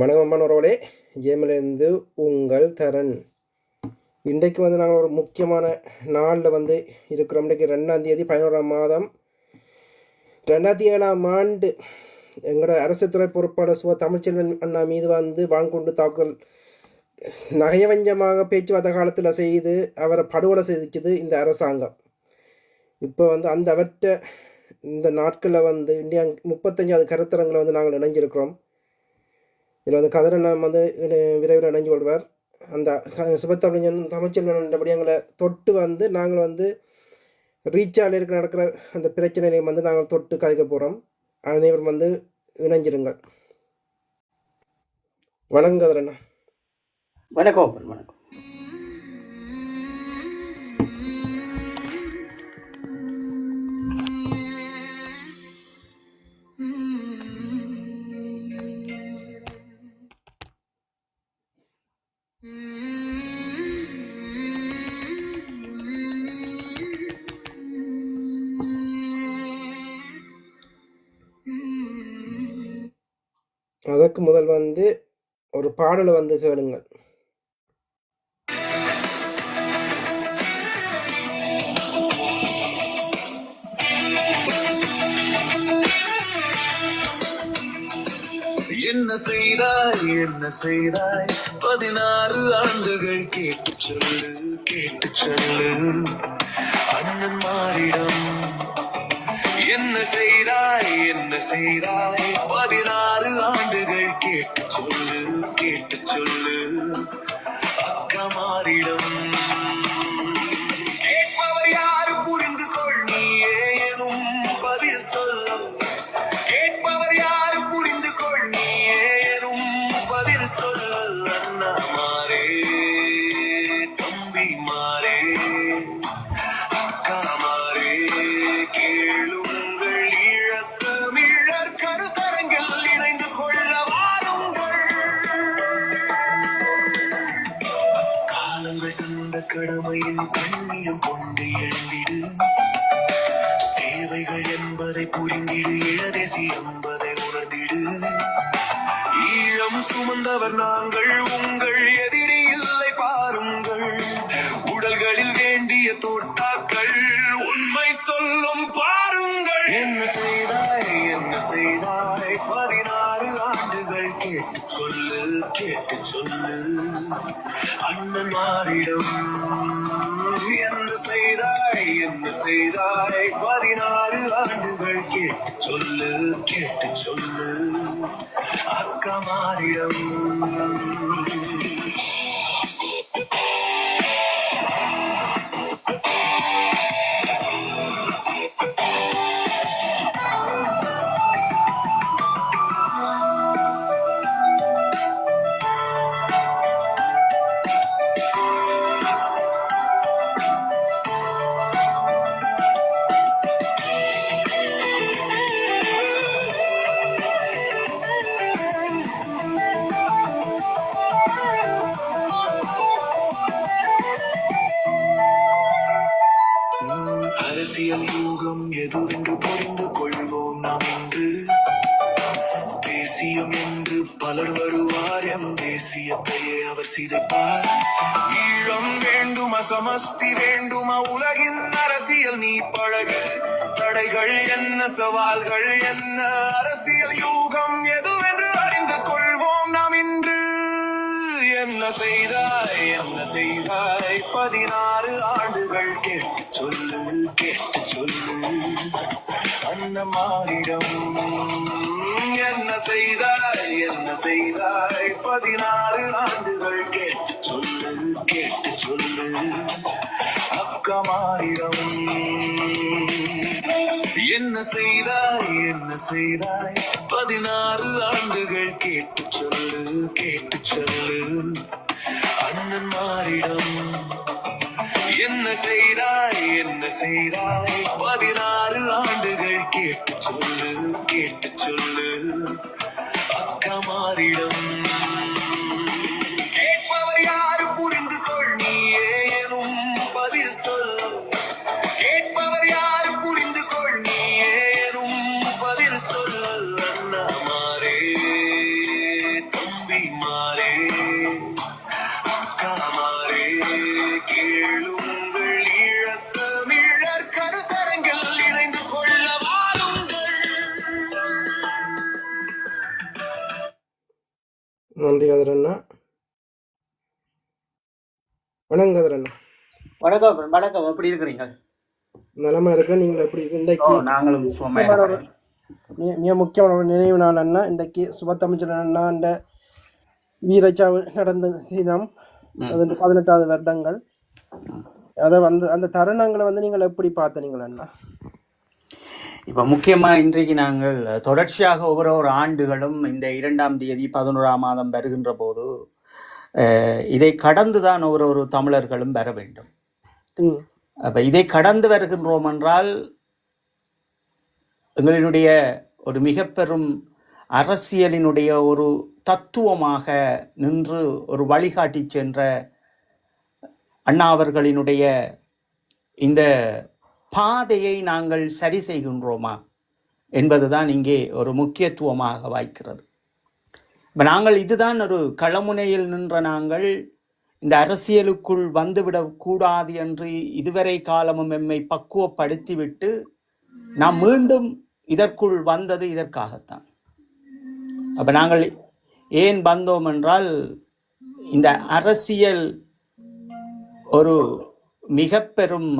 வணக்கம் மாணவர்களே ஜேமிலிருந்து உங்கள் தரன் இன்றைக்கு வந்து நாங்கள் ஒரு முக்கியமான நாளில் வந்து இருக்கிறோம். இன்றைக்கு ரெண்டாம் தேதி பதினோராம் மாதம். ரெண்டாயிரத்தி ஏழாம் ஆண்டு எங்களோட அரசு துறை பொறுப்பாளர் சுவ தமிழ்ச்செல்வன் அண்ணா மீது வந்து வாங்கொண்டு தாக்குதல். நகையவஞ்சமாக பேச்சுவார்த்தை காலத்தில் செய்து அவரை படுகொலை செய்திச்சது இந்த அரசாங்கம். இப்போ வந்து அந்த அவற்ற இந்த நாட்களில் வந்து இந்தியா முப்பத்தஞ்சாவது கருத்தரங்களை வந்து நாங்கள் இணைஞ்சிருக்கிறோம். இதில் வந்து கதிரண்ணம் வந்து விரைவில் இணைஞ்சு கொள்வார். அந்த க- சுபத்தமிழன் தமிழ்ச்செல்வன் எங்களை தொட்டு வந்து நாங்கள் வந்து ரீச்சால் இருக்க நடக்கிற அந்த பிரச்சனைகளையும் வந்து நாங்கள் தொட்டு கதைக்க போகிறோம் அனைவரும் வந்து இணைஞ்சிருங்கள். வணக்கம் கதிரண்ணா. வணக்கம் வணக்கம். அதற்கு முதல் வந்து ஒரு பாடலை வந்து கேளுங்கள். என்ன செய்தாய் என்ன செய்தாய்? பதினாறு ஆண்டுகள் கேட்டு சொல்லு கேட்டு சொல்லு. அண்ணன் மாறிடம் என்ன செய்தாய்? என்ன செய்தாய்? பதினாறு ஆண்டுகள் கேட்டு சொல்லு கேட்டு சொல்லு. அக்கா மாறிடம் காலங்கள் கடமையின் கண்ணியம் கொண்டு எழுந்திடு. சேவைகள் என்பதை புரிந்திடு இளதேசி என்பதை உணர்ந்திடு. ஈழம் சுமந்தவர் நாங்கள் உங்கள் எதிரி இல்லை பாருங்கள். உடல்களில் வேண்டிய தோட்டாக்கள் உண்மை சொல்லும் பாருங்கள். என்ன செய்தாய் என்ன செய்தாய்? பதினாறு ஆண்டுகள் கேட்டு சொல்லு கேட்டு சொல்லு. அண்ணன் மாறிடும். என்ன செய்தாய் என்ன செய்தாய். பதினாறு ஆண்டுகள் கேட்டு சொல்லு கேட்டு சொல்லு. அக்கா மாறிடும். பலர் வருவார். எம் தேசியத்தையே அவர் சிதைப்பார். ஈழம் வேண்டுமா சமஸ்தி வேண்டுமா உலகின் அரசியல் நீ பழகு. தடைகள் என்ன சவால்கள் என்ன? அரசியல் யூகம் எதுவென்று அறிந்து கொள்வோம் நாம் இன்று. என்ன செய்தாய் என்ன செய்தாய்? பதினாறு ஆண்டுகள் கேட்டு சொல்லு கேட்டு சொல்லு. அந்த மாறிடம். என்ன செய்தாய்? என்ன செய்தாய்? பதினாறு ஆண்டுகள் கேட்டு சொல்லு கேட்டு சொல்லு. அக்கமாரிடம் என்ன செய்தாய்? என்ன செய்தாய்? பதினாறு ஆண்டுகள் கேட்டு சொல்லு கேட்டு சொல்லு. அண்ணன் மாறிடம் என்ன செய்தாய்? என்ன செய்தாய்? பதினாறு ஆண்டுகள் கேட்டு சொல்லு. அக்கா நன்றி கதிரண்ணா வணக்கம் வணக்கம். எப்படி இருக்கிறீங்க? நிலமா இருக்க நீங்கள் எப்படி இன்றைக்கு நாங்களும் மிக மிக முக்கியமான நினைவு நாள் அண்ணா இன்றைக்கு சுபத்தமிச்சர் அண்ணா இந்த வீரச்சாவு நடந்த தினம் பதினெட்டாவது வருடங்கள். அதை வந்து அந்த தருணங்களை வந்து நீங்கள் எப்படி பார்த்தீங்கள் அண்ணா இப்போ முக்கியமாக இன்றைக்கு நாங்கள் தொடர்ச்சியாக ஒவ்வொரு ஒரு ஆண்டுகளும் இந்த இரண்டாம் தேதி பதினோராம் மாதம் வருகின்ற போது இதை கடந்து தான் ஒவ்வொரு ஒரு தமிழர்களும் வர வேண்டும். அப்போ இதை கடந்து வருகின்றோம் என்றால் எங்களினுடைய ஒரு மிக பெரும் அரசியலினுடைய ஒரு தத்துவமாக நின்று ஒரு வழிகாட்டி சென்ற அண்ணா அவர்களினுடைய இந்த பாதையை நாங்கள் சரி செய்கின்றோமா என்பதுதான் இங்கே ஒரு முக்கியத்துவமாக வாய்க்கிறது. இப்போ நாங்கள் இதுதான் ஒரு களமுனையில் நின்ற நாங்கள் இந்த அரசியலுக்குள் வந்துவிடக் கூடாது என்று இதுவரை காலமும் எம்மை பக்குவப்படுத்திவிட்டு நாம் மீண்டும் இதற்குள் வந்தது இதற்காகத்தான். அப்போ நாங்கள் ஏன் வந்தோம் என்றால் இந்த அரசியல் ஒரு மிக பெரும்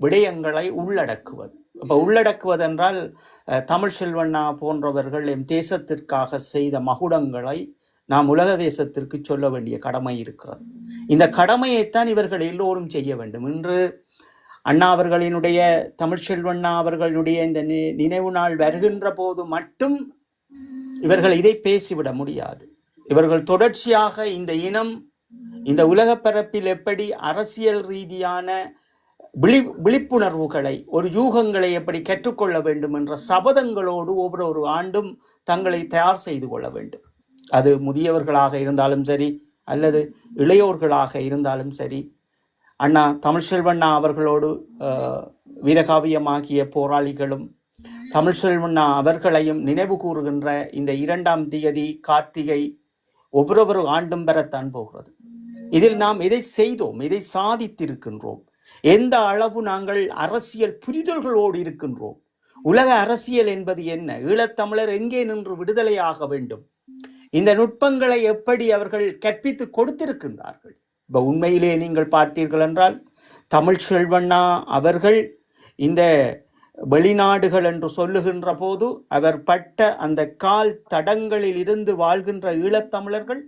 விடயங்களை உள்ளடக்குவது. இப்போ உள்ளடக்குவது என்றால் தமிழ் செல்வண்ணா போன்றவர்கள் எம் தேசத்திற்காக செய்த மகுடங்களை நாம் உலக தேசத்திற்கு சொல்ல வேண்டிய கடமை இருக்கிறது. இந்த கடமையைத்தான் இவர்கள் எல்லோரும் செய்ய வேண்டும். இன்று அண்ணா அவர்களினுடைய தமிழ் செல்வண்ணா அவர்களுடைய இந்த நி- நினைவு நாள் வருகின்ற போது மட்டும் இவர்கள் இதை பேசிவிட முடியாது. இவர்கள் தொடர்ச்சியாக இந்த இனம் இந்த உலக பரப்பில் எப்படி அரசியல் ரீதியான விழி விழிப்புணர்வுகளை ஒரு யூகங்களை எப்படி கற்றுக்கொள்ள வேண்டும் என்ற சபதங்களோடு ஒவ்வொரு ஒரு ஆண்டும் தங்களை தயார் செய்து கொள்ள வேண்டும். அது முதியவர்களாக இருந்தாலும் சரி அல்லது இளையோர்களாக இருந்தாலும் சரி. அண்ணா தமிழ்செல்வண்ணா அவர்களோடு வீரகாவியமாகிய போராளிகளும் தமிழ்செல்வண்ணா அவர்களையும் நினைவு கூறுகின்ற இந்த இரண்டாம் தியதி கார்த்திகை ஒவ்வொரு ஆண்டும் பெறத்தான் போகிறது. இதில் நாம் எதை செய்தோம் எதை சாதித்திருக்கின்றோம் எந்த அளவு நாங்கள் அரசியல் புரிதல்களோடு இருக்கின்றோம்? உலக அரசியல் என்பது என்ன? ஈழத்தமிழர் எங்கே நின்று விடுதலையாக வேண்டும்? இந்த நுட்பங்களை எப்படி அவர்கள் கற்பித்து கொடுத்திருக்கின்றார்கள்? இப்போ உண்மையிலே நீங்கள் பார்த்தீர்கள் என்றால் தமிழ் செல்வண்ணா அவர்கள் இந்த வெளிநாடுகள் என்று சொல்லுகின்ற போது அவர் பட்ட அந்த கால் தடங்களில் இருந்து வாழ்கின்ற ஈழத்தமிழர்கள்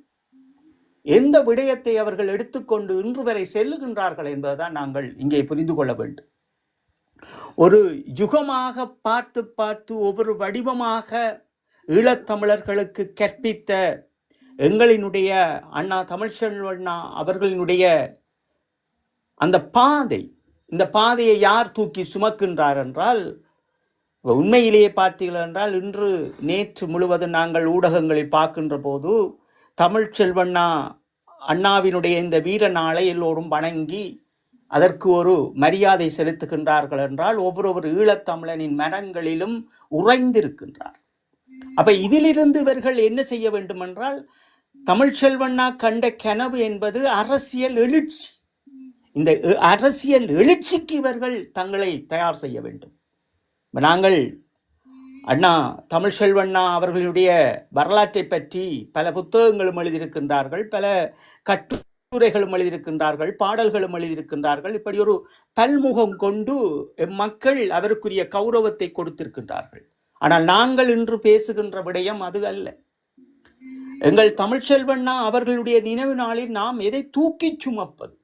எந்த விடயத்தை அவர்கள் எடுத்துக்கொண்டு இன்று வரை செல்லுகின்றார்கள் என்பதுதான் நாங்கள் இங்கே புரிந்து கொள்ள வேண்டும். ஒரு யுகமாக பார்த்து பார்த்து ஒவ்வொரு வடிவமாக ஈழத்தமிழர்களுக்கு கற்பித்த எங்களினுடைய அண்ணா தமிழ்ச்செல்வண்ணா அவர்களினுடைய அந்த பாதை இந்த பாதையை யார் தூக்கி சுமக்கின்றார் என்றால் உண்மையிலேயே பார்த்தீர்கள் என்றால் இன்று நேற்று முழுவதும் நாங்கள் ஊடகங்களில் பார்க்கின்ற போது தமிழ் செல்வண்ணா அண்ணாவினுடைய இந்த வீர நாளை எல்லோரும் வணங்கி அதற்கு ஒரு மரியாதை செலுத்துகின்றார்கள் என்றால் ஒவ்வொரு ஈழத்தமிழனின் மனங்களிலும் உறைந்திருக்கின்றார். அப்ப இதிலிருந்து இவர்கள் என்ன செய்ய வேண்டும் என்றால் தமிழ்ச்செல்வண்ணா கண்ட கனவு என்பது அரசியல் எழுச்சி. இந்த அரசியல் எழுச்சிக்கு இவர்கள் தங்களை தயார் செய்ய வேண்டும். நாங்கள் அண்ணா தமிழ் செல்வண்ணா அவர்களுடைய வரலாற்றை பற்றி பல புத்தகங்களும் எழுதியிருக்கின்றார்கள் பல கட்டுரைகளும் எழுதியிருக்கின்றார்கள் பாடல்களும் எழுதியிருக்கின்றார்கள். இப்படி ஒரு பல்முகம் கொண்டு மக்கள் அவருக்குரிய கௌரவத்தை கொடுத்திருக்கின்றார்கள். ஆனால் நாங்கள் இன்று பேசுகின்ற விடயம் அது அல்ல. எங்கள் தமிழ் செல்வண்ணா அவர்களுடைய நினைவு நாளில் நாம் எதை தூக்கிச் சுமப்பது?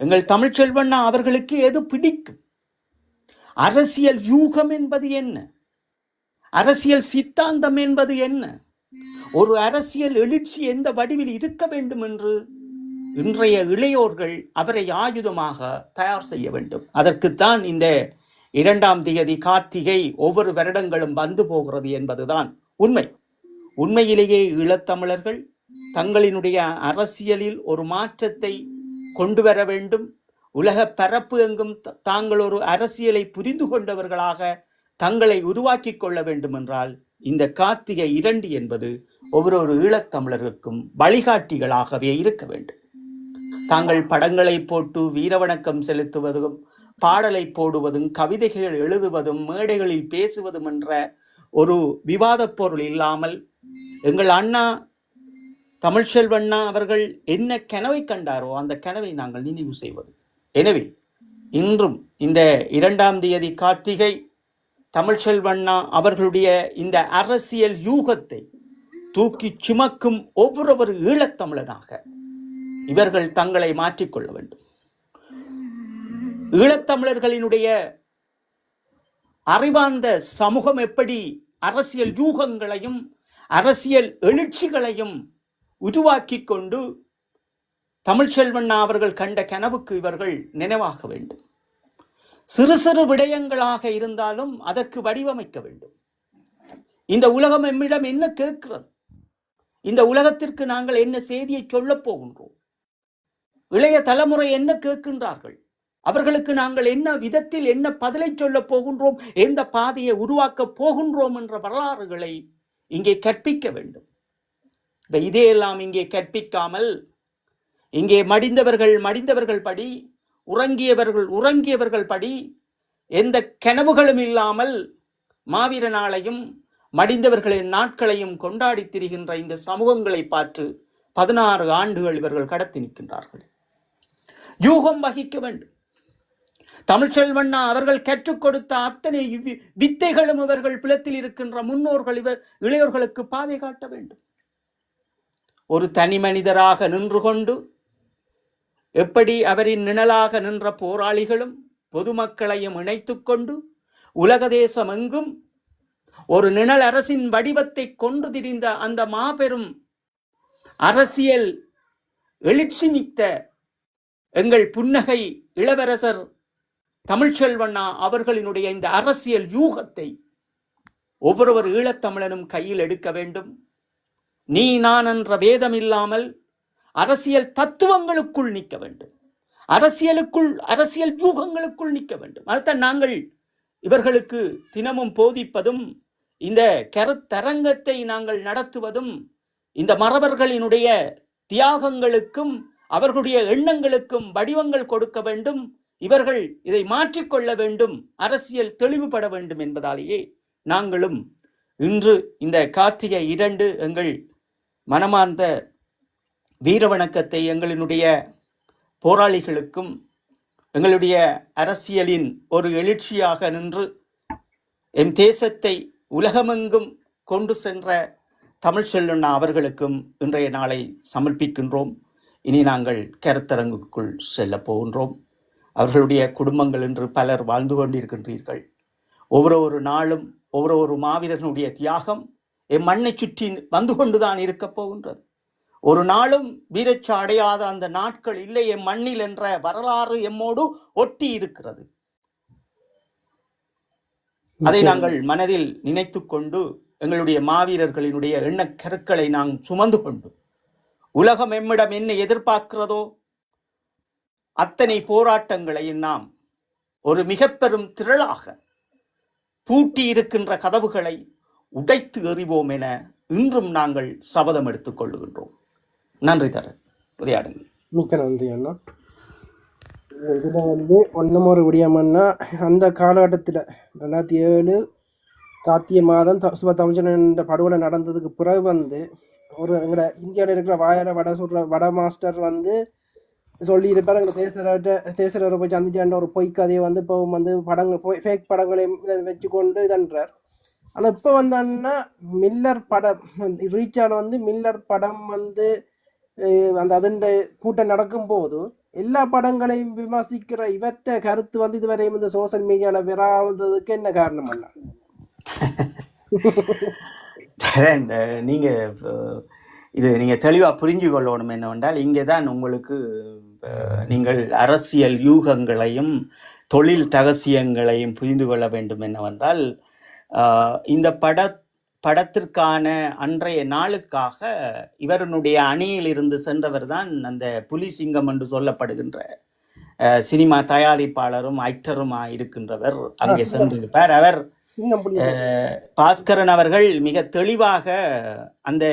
எங்கள் தமிழ் செல்வண்ணா அவர்களுக்கு எது பிடிக்கும்? அரசியல் யூகம் என்பது என்ன? அரசியல் சித்தாந்தம் என்பது என்ன? ஒரு அரசியல் எழுச்சி எந்த வடிவில் இருக்க வேண்டும் என்று? இன்றைய இளையோர்கள் அவரை ஆயுதமாக தயார் செய்ய வேண்டும். அதற்குத்தான் இந்த இரண்டாம் தேதி கார்த்திகை ஒவ்வொரு வருடங்களும் வந்து போகிறது என்பதுதான் உண்மை. உண்மையிலேயே ஈழத்தமிழர்கள் தங்களினுடைய அரசியலில் ஒரு மாற்றத்தை கொண்டு வர வேண்டும். உலக பரப்பு எங்கும் தாங்கள் ஒரு அரசியலை புரிந்து கொண்டவர்களாக தங்களை உருவாக்கி கொள்ள வேண்டுமென்றால் இந்த கார்த்திகை இரண்டு என்பது ஒவ்வொரு ஈழத்தமிழருக்கும் வழிகாட்டிகளாகவே இருக்க வேண்டும். தாங்கள் படங்களை போட்டு வீரவணக்கம் செலுத்துவதும் பாடலை போடுவதும் கவிதைகள் எழுதுவதும் மேடைகளில் பேசுவதும் என்ற ஒரு விவாதப் பொருள் இல்லாமல் எங்கள் அண்ணா தமிழ்ச்செல்வண்ணா அவர்கள் என்ன கனவை கண்டாரோ அந்த கனவை நாங்கள் நினைவு செய்வது. எனவே இன்றும் இந்த இரண்டாம் தேதி கார்த்திகை தமிழ்ச்செல்வண்ணா அவர்களுடைய இந்த அரசியல் யூகத்தை தூக்கி சுமக்கும் ஒவ்வொருவர் ஈழத்தமிழனாக இவர்கள் தங்களை மாற்றிக்கொள்ள வேண்டும். ஈழத்தமிழர்களினுடைய அறிவார்ந்த சமூகம் எப்படி அரசியல் யூகங்களையும் அரசியல் எழுச்சிகளையும் உருவாக்கி கொண்டு தமிழ்ச்செல்வண்ணா அவர்கள் கண்ட கனவுக்கு இவர்கள் நினைவாக வேண்டும். சிறு சிறு விடயங்களாக இருந்தாலும் அதற்கு வடிவமைக்க வேண்டும். இந்த உலகம் எம்மிடம் என்ன கேட்கிறது? இந்த உலகத்திற்கு நாங்கள் என்ன செய்தியை சொல்லப் போகின்றோம்? இளைய தலைமுறை என்ன கேட்கின்றார்கள்? அவர்களுக்கு நாங்கள் என்ன விதத்தில் என்ன பதிலை சொல்லப் போகின்றோம்? எந்த பாதையை உருவாக்கப் போகின்றோம் என்ற வரலாறுகளை இங்கே கற்பிக்க வேண்டும். இப்ப இதையெல்லாம் இங்கே கற்பிக்காமல் இங்கே மடிந்தவர்கள் மடிந்தவர்கள் படி உறங்கியவர்கள் உறங்கியவர்கள் படி எந்த கனவுகளும் இல்லாமல் மாவீர நாளையும் மடிந்தவர்களின் நாட்களையும் கொண்டாடி திரிகின்ற இந்த சமூகங்களை பார்த்து பதினாறு ஆண்டுகள் இவர்கள் கடத்தி நிற்கின்றார்கள். யூகம் வகிக்க வேண்டும். தமிழ்ச்செல்வண்ணா அவர்கள் கற்றுக் கொடுத்த அத்தனை வி- வித்தைகளும் இவர்கள் பிளத்தில் இருக்கின்ற முன்னோர்கள் இவர் இளையோர்களுக்கு பாதை காட்ட வேண்டும். ஒரு தனி மனிதராக நின்று கொண்டு எப்படி அவரின் நிழலாக நின்ற போராளிகளும் பொதுமக்களையும் இணைத்து கொண்டு உலக தேசம் எங்கும் ஒரு நிழல் அரசின் வடிவத்தை கொண்டு திரிந்த அந்த மாபெரும் அரசியல் எழுச்சி மிக்க எங்கள் புன்னகை இளவரசர் தமிழ்ச்செல்வண்ணா அவர்களினுடைய இந்த அரசியல் யூகத்தை ஒவ்வொருவர் ஈழத்தமிழனும் கையில் எடுக்க வேண்டும். நீ நான் என்ற வேதம் இல்லாமல் அரசியல் தத்துவங்களுக்குள் நிற்க வேண்டும். அரசியலுக்குள் அரசியல் யூகங்களுக்குள் நிற்க வேண்டும். அதுதான் நாங்கள் இவர்களுக்கு தினமும் போதிப்பதும் இந்த கருத்தரங்கத்தை நாங்கள் நடத்துவதும் இந்த மறவர்களினுடைய தியாகங்களுக்கும் அவர்களுடைய எண்ணங்களுக்கும் வடிவங்கள் கொடுக்க வேண்டும். இவர்கள் இதை மாற்றிக்கொள்ள வேண்டும். அரசியல் தெளிவுபட வேண்டும் என்பதாலேயே நாங்களும் இன்று இந்த கார்த்திகை இரண்டு எங்கள் மனமார்ந்த வீர வணக்கத்தை எங்களினுடைய போராளிகளுக்கும் எங்களுடைய அரசியலின் ஒரு எழுச்சியாக நின்று எம் தேசத்தை உலகமெங்கும் கொண்டு சென்ற தமிழ் செல்லுண்ணா அவர்களுக்கும் இன்றைய நாளை சமர்ப்பிக்கின்றோம். இனி நாங்கள் கருத்தரங்குக்குள் செல்ல போகின்றோம். அவர்களுடைய குடும்பங்கள் என்று பலர் வாழ்ந்து கொண்டிருக்கின்றீர்கள். ஒவ்வொரு ஒரு நாளும் ஒவ்வொரு ஒரு மாவீரனுடைய தியாகம் எம் மண்ணை சுற்றி வந்து கொண்டுதான் இருக்கப் போகின்றது. ஒரு நாளும் வீரச்ச அடையாத அந்த நாட்கள் இல்லை எம் மண்ணில் என்ற வரலாறு எம்மோடு ஒட்டி இருக்கிறது. அதை நாங்கள் மனதில் நினைத்துக் கொண்டு எங்களுடைய மாவீரர்களினுடைய எண்ணக் கருக்களை நாம் சுமந்து கொண்டு உலகம் எம்மிடம் என்ன எதிர்பார்க்கிறதோ அத்தனை போராட்டங்களையும் நாம் ஒரு மிக பெரும் திரளாக பூட்டி இருக்கின்ற கதவுகளை உடைத்து எறிவோம் என இன்றும் நாங்கள் சபதம் எடுத்துக் கொள்ளுகின்றோம். நன்றி தர உரையாடுங்கள். மிக்க நன்றி அண்ணா. இதில் வந்து ஒன்றும் ஒரு விடியம்னா அந்த காலகட்டத்தில் ரெண்டாயிரத்தி ஏழு கார்த்திகை மாதம் த- சிவ தமிழன் படுகொலை நடந்ததுக்கு பிறகு வந்து ஒரு எங்கட இந்தியாவில் இருக்கிற வாயார வட சொல்ற வட மாஸ்டர் வந்து சொல்லியிருப்பார். எங்கள் தேசரவர்கிட்ட தேசரவரை போய் சந்திச்சாண்ட ஒரு பொய் கதையை வந்து இப்போ வந்து படங்கள் போய் ஃபேக் படங்களையும் இதை வச்சுக்கொண்டு இதன்றார். ஆனால் இப்போ வந்தோன்னா மில்லர் படம் ரீச்சால் வந்து மில்லர் படம் வந்து அந்த அதன் கூட்டம் நடக்கும் போதும் எல்லா படங்களையும் விமர்சிக்கிற இவற்ற கருத்து வந்து இதுவரையும் இந்த சோஷியல் மீடியாவில் விராவதுக்கு என்ன காரணம் அண்ணா நீங்கள் நீங்க இது நீங்க தெளிவா புரிஞ்சு கொள்ளணும் என்னவென்றால் இங்கே தான் உங்களுக்கு நீங்கள் அரசியல் யூகங்களையும் தொழில் ரகசியங்களையும் புரிந்து கொள்ள வேண்டும் என்னவென்றால் இந்த பட படத்திற்கான அன்றைய நாளுக்காக இவருடைய அணியில் இருந்து சென்றவர் தான் அந்த புலி சிங்கம் என்று சொல்லப்படுகின்ற சினிமா தயாரிப்பாளரும் ஆக்டருமா இருக்கின்றவர். அங்கே சென்றிருப்பார். அவர் பாஸ்கரன் அவர்கள் மிக தெளிவாக அந்த